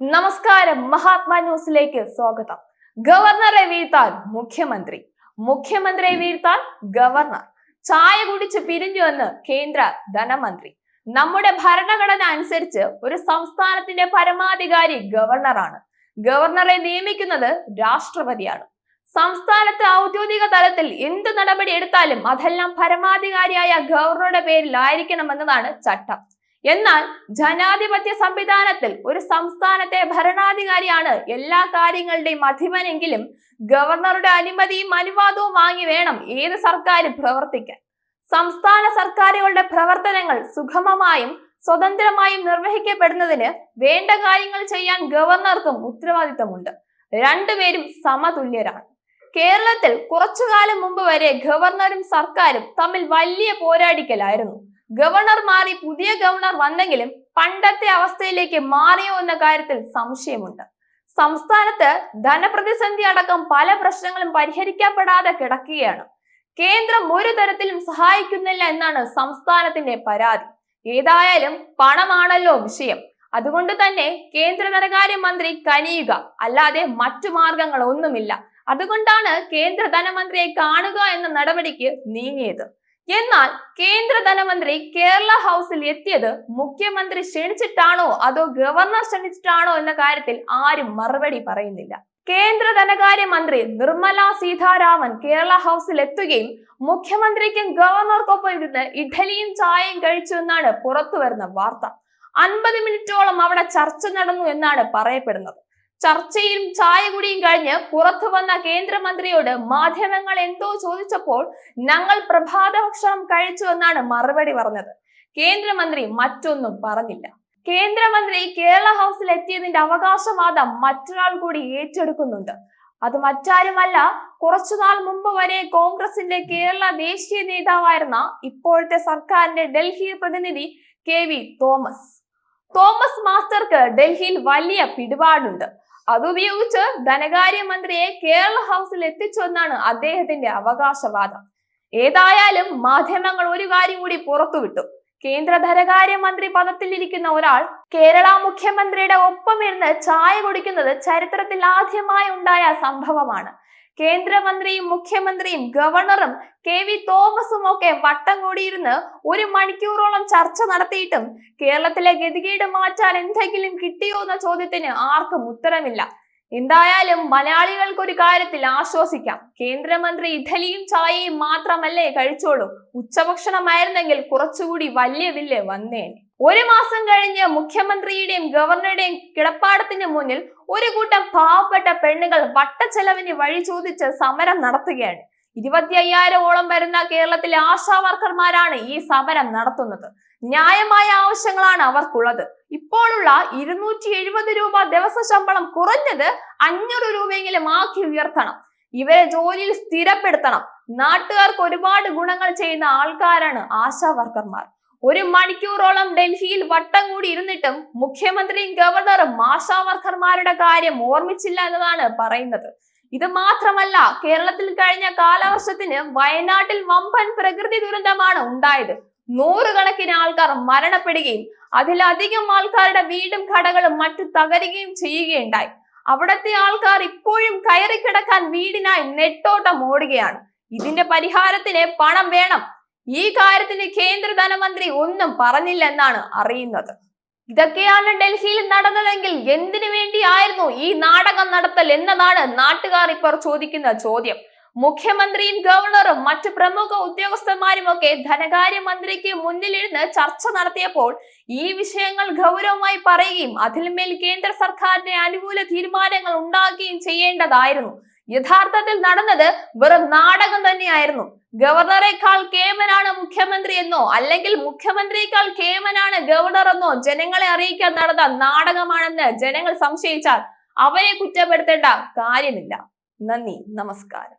നമസ്കാരം. മഹാത്മാ ന്യൂസിലേക്ക് സ്വാഗതം. ഗവർണറെ വീഴ്ത്താൻ മുഖ്യമന്ത്രി. മുഖ്യമന്ത്രിയെ വീഴ്ത്താൻ ഗവർണർ. ചായ കുടിച്ച് പിരിഞ്ഞു എന്ന് കേന്ദ്ര ധനമന്ത്രി. നമ്മുടെ ഭരണഘടന അനുസരിച്ച് ഒരു സംസ്ഥാനത്തിന്റെ പരമാധികാരി ഗവർണറാണ്. ഗവർണറെ നിയമിക്കുന്നത് രാഷ്ട്രപതിയാണ്. സംസ്ഥാനത്ത് ഔദ്യോഗിക തലത്തിൽ എന്ത് നടപടി എടുത്താലും അതെല്ലാം പരമാധികാരിയായ ഗവർണറുടെ പേരിലായിരിക്കണമെന്നതാണ് ചട്ടം. എന്നാൽ ജനാധിപത്യ സംവിധാനത്തിൽ ഒരു സംസ്ഥാനത്തെ ഭരണാധികാരിയാണ് എല്ലാ കാര്യങ്ങളുടെയും അധിപനെങ്കിലും ഗവർണറുടെ അനുമതിയും അനുവാദവും വാങ്ങി വേണം ഏത് സർക്കാരും പ്രവർത്തിക്കാൻ. സംസ്ഥാന സർക്കാരുകളുടെ പ്രവർത്തനങ്ങൾ സുഗമമായും സ്വതന്ത്രമായും നിർവഹിക്കപ്പെടുന്നതിന് വേണ്ട കാര്യങ്ങൾ ചെയ്യാൻ ഗവർണർക്കും ഉത്തരവാദിത്തമുണ്ട്. രണ്ടുപേരും സമതുല്യരാണ്. കേരളത്തിൽ കുറച്ചു കാലം മുമ്പ് വരെ ഗവർണറും സർക്കാരും തമ്മിൽ വലിയ പോരാടിക്കലായിരുന്നു. ഗവർണർ മാറി പുതിയ ഗവർണർ വന്നെങ്കിലും പണ്ടത്തെ അവസ്ഥയിലേക്ക് മാറിയോ എന്ന കാര്യത്തിൽ സംശയമുണ്ട്. സംസ്ഥാനത്ത് ധനപ്രതിസന്ധി അടക്കം പല പ്രശ്നങ്ങളും പരിഹരിക്കപ്പെടാതെ കിടക്കുകയാണ്. കേന്ദ്രം ഒരു തരത്തിലും സഹായിക്കുന്നില്ല എന്നാണ് സംസ്ഥാനത്തിന്റെ പരാതി. ഏതായാലും പണമാണല്ലോ വിഷയം. അതുകൊണ്ട് തന്നെ കേന്ദ്ര ധനകാര്യ മന്ത്രി കനിയുക അല്ലാതെ മറ്റു മാർഗങ്ങൾ ഒന്നുമില്ല അതുകൊണ്ടാണ് കേന്ദ്ര ധനമന്ത്രിയെ കാണുക എന്ന നടപടിക്ക് നീങ്ങിയത്. എന്നാൽ കേന്ദ്ര ധനമന്ത്രി കേരള ഹൗസിൽ എത്തിയത് മുഖ്യമന്ത്രി ക്ഷണിച്ചിട്ടാണോ അതോ ഗവർണർ ക്ഷണിച്ചിട്ടാണോ എന്ന കാര്യത്തിൽ ആരും മറുപടി പറയുന്നില്ല. കേന്ദ്ര ധനകാര്യ മന്ത്രി നിർമ്മല സീതാരാമൻ കേരള ഹൗസിൽ എത്തുകയും മുഖ്യമന്ത്രിക്കും ഗവർണർക്കൊപ്പം ഇരുന്ന് ഇഡലിയും ചായയും കഴിച്ചു എന്നാണ് പുറത്തു വരുന്ന വാർത്ത. അൻപത് മിനിറ്റോളം അവിടെ ചർച്ച നടന്നു എന്നാണ് പറയപ്പെടുന്നത്. ചർച്ചയും ചായ കുടിയും കഴിഞ്ഞ് പുറത്തു വന്ന കേന്ദ്രമന്ത്രിയോട് മാധ്യമങ്ങൾ എന്തോ ചോദിച്ചപ്പോൾ ഞങ്ങൾ പ്രഭാത ഭക്ഷണം കഴിച്ചു എന്നാണ് മറുപടി പറഞ്ഞത്. കേന്ദ്രമന്ത്രി മറ്റൊന്നും പറഞ്ഞില്ല. കേന്ദ്രമന്ത്രി കേരള ഹൗസിൽ എത്തിയതിന്റെ അവകാശവാദം മറ്റൊരാൾ കൂടി ഏറ്റെടുക്കുന്നുണ്ട്. അത് മറ്റാരുമല്ല കുറച്ചുനാൾ മുമ്പ് വരെ കോൺഗ്രസിന്റെ കേരള ദേശീയ നേതാവായിരുന്ന ഇപ്പോഴത്തെ സർക്കാരിന്റെ ഡൽഹി പ്രതിനിധി കെ വി തോമസ്. തോമസ് മാസ്റ്റർക്ക് ഡൽഹിയിൽ വലിയ പിടിപാടുണ്ട്. അതുപയോഗിച്ച് ധനകാര്യമന്ത്രിയെ കേരള ഹൗസിൽ എത്തിച്ചു എന്നാണ് അദ്ദേഹത്തിന്റെ അവകാശവാദം. ഏതായാലും മാധ്യമങ്ങൾ ഒരു കാര്യം കൂടി പുറത്തുവിട്ടു. കേന്ദ്ര ധനകാര്യമന്ത്രി പദത്തിലിരിക്കുന്ന ഒരാൾ കേരള മുഖ്യമന്ത്രിയുടെ ഒപ്പം ഇരുന്ന് ചായ കുടിക്കുന്നത് ചരിത്രത്തിൽ ആദ്യമായി ഉണ്ടായ സംഭവമാണ്. കേന്ദ്രമന്ത്രിയും മുഖ്യമന്ത്രിയും ഗവർണറും കെ വി തോമസും ഒക്കെ വട്ടം കൂടിയിരുന്ന് ഒരു മണിക്കൂറോളം ചർച്ച നടത്തിയിട്ടും കേരളത്തിലെ ഗതികേട് മാറ്റാൻ എന്തെങ്കിലും കിട്ടിയോ എന്ന ചോദ്യത്തിന് ആർക്കും ഉത്തരമില്ല. എന്തായാലും മലയാളികൾക്ക് ഒരു കാര്യത്തിൽ ആശ്വസിക്കാം. കേന്ദ്രമന്ത്രി ഇഡലിയും ചായയും മാത്രമല്ലേ കഴിച്ചോളൂ. ഉച്ചഭക്ഷണമായിരുന്നെങ്കിൽ കുറച്ചുകൂടി വലിയ വില്ല് വന്നേനെ. ഒരു മാസം കഴിഞ്ഞ് മുഖ്യമന്ത്രിയുടെയും ഗവർണറുടെയും കിടപ്പാടത്തിന് മുന്നിൽ ഒരു കൂട്ടം പാവപ്പെട്ട പെണ്ണുകൾ വട്ടച്ചെലവിന് വഴി ചോദിച്ച് സമരം നടത്തുകയാണ്. ഇരുപത്തി അയ്യായിരമോളം വരുന്ന കേരളത്തിലെ ആശാ വർക്കർമാരാണ് ഈ സമരം നടത്തുന്നത്. ന്യായമായ ആവശ്യങ്ങളാണ് അവർക്കുള്ളത്. ഇപ്പോഴുള്ള ഇരുന്നൂറ്റി എഴുപത് രൂപ ദിവസ ശമ്പളം കുറഞ്ഞത് അഞ്ഞൂറ് രൂപയെങ്കിലും ആക്കി ഉയർത്തണം. ഇവരെ ജോലിയിൽ സ്ഥിരപ്പെടുത്തണം. നാട്ടുകാർക്ക് ഒരുപാട് ഗുണങ്ങൾ ചെയ്യുന്ന ആൾക്കാരാണ് ആശാ വർക്കർമാർ. ഒരു മണിക്കൂറോളം ഡൽഹിയിൽ വട്ടം കൂടി ഇരുന്നിട്ടും മുഖ്യമന്ത്രിയും ഗവർണറും ആശാ വർക്കർമാരുടെ കാര്യം ഓർമ്മിച്ചില്ല എന്നതാണ് പറയുന്നത്. ഇത് മാത്രമല്ല കേരളത്തിൽ കഴിഞ്ഞ കാലവർഷത്തിന് വയനാട്ടിൽ വമ്പൻ പ്രകൃതി ദുരന്തമാണ് ഉണ്ടായത്. നൂറുകണക്കിന് ആൾക്കാർ മരണപ്പെടുകയും അതിലധികം ആൾക്കാരുടെ വീടും കടകളും മറ്റു തകരുകയും ചെയ്യുകയുണ്ടായി. അവിടത്തെ ആൾക്കാർ ഇപ്പോഴും കയറി കിടക്കാൻ വീടിനായി നെട്ടോട്ടം ഓടുകയാണ്. ഇതിന്റെ പരിഹാരത്തിന് പണം വേണം. ഈ കാര്യത്തിന് കേന്ദ്ര ധനമന്ത്രി ഒന്നും പറഞ്ഞില്ലെന്നാണ് അറിയുന്നത്. ഇതൊക്കെയാണ് ഡൽഹിയിൽ നടന്നതെങ്കിൽ എന്തിനു വേണ്ടിയായിരുന്നു ഈ നാടകം നടത്തൽ എന്നതാണ് നാട്ടുകാർ ഇപ്പോൾ ചോദിക്കുന്ന ചോദ്യം. മുഖ്യമന്ത്രിയും ഗവർണറും മറ്റു പ്രമുഖ ഉദ്യോഗസ്ഥന്മാരും ഒക്കെ ധനകാര്യമന്ത്രിക്ക് മുന്നിലിരുന്ന് ചർച്ച നടത്തിയപ്പോൾ ഈ വിഷയങ്ങൾ ഗൗരവമായി പറയുകയും അതിന്മേൽ കേന്ദ്ര സർക്കാരിന്റെ അനുകൂല തീരുമാനങ്ങൾ ഉണ്ടാക്കുകയും ചെയ്യേണ്ടതായിരുന്നു. യഥാർത്ഥത്തിൽ നടന്നത് വെറും നാടകം തന്നെയായിരുന്നു. ഗവർണറെക്കാൾ കേമനാണ് മുഖ്യമന്ത്രി എന്നോ അല്ലെങ്കിൽ മുഖ്യമന്ത്രിയേക്കാൾ കേമനാണ് ഗവർണർ എന്നോ ജനങ്ങളെ അറിയിക്കാൻ നടന്ന നാടകമാണെന്ന് ജനങ്ങൾ സംശയിച്ചാൽ അവരെ കുറ്റപ്പെടുത്തേണ്ട കാര്യമില്ല. നന്ദി നമസ്കാരം.